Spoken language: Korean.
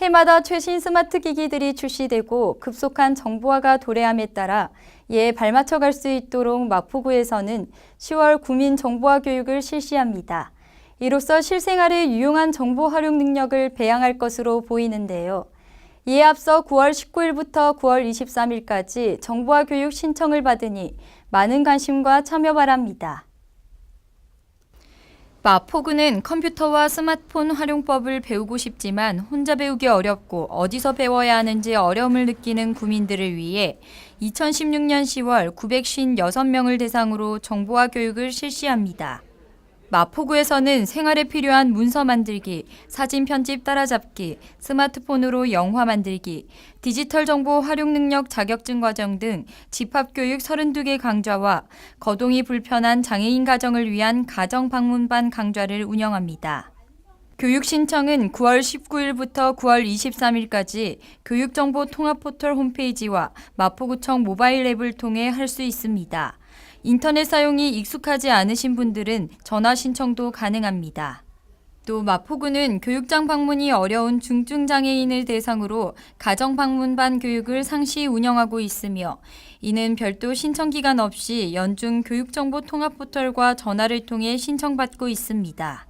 해마다 최신 스마트 기기들이 출시되고 급속한 정보화가 도래함에 따라 이에 발맞춰 갈 수 있도록 마포구에서는 10월 구민 정보화 교육을 실시합니다. 이로써 실생활에 유용한 정보 활용 능력을 배양할 것으로 보이는데요. 이에 앞서 9월 19일부터 9월 23일까지 정보화 교육 신청을 받으니 많은 관심과 참여 바랍니다. 마포구는 컴퓨터와 스마트폰 활용법을 배우고 싶지만 혼자 배우기 어렵고 어디서 배워야 하는지 어려움을 느끼는 구민들을 위해 2016년 10월 956명을 대상으로 정보화 교육을 실시합니다. 마포구에서는 생활에 필요한 문서 만들기, 사진 편집 따라잡기, 스마트폰으로 영화 만들기, 디지털 정보 활용 능력 자격증 과정 등 집합교육 32개 강좌와 거동이 불편한 장애인 가정을 위한 가정 방문반 강좌를 운영합니다. 교육 신청은 9월 19일부터 9월 23일까지 교육정보 통합 포털 홈페이지와 마포구청 모바일 앱을 통해 할 수 있습니다. 인터넷 사용이 익숙하지 않으신 분들은 전화 신청도 가능합니다. 또 마포구는 교육장 방문이 어려운 중증 장애인을 대상으로 가정 방문반 교육을 상시 운영하고 있으며 이는 별도 신청 기간 없이 연중 교육정보 통합 포털과 전화를 통해 신청받고 있습니다.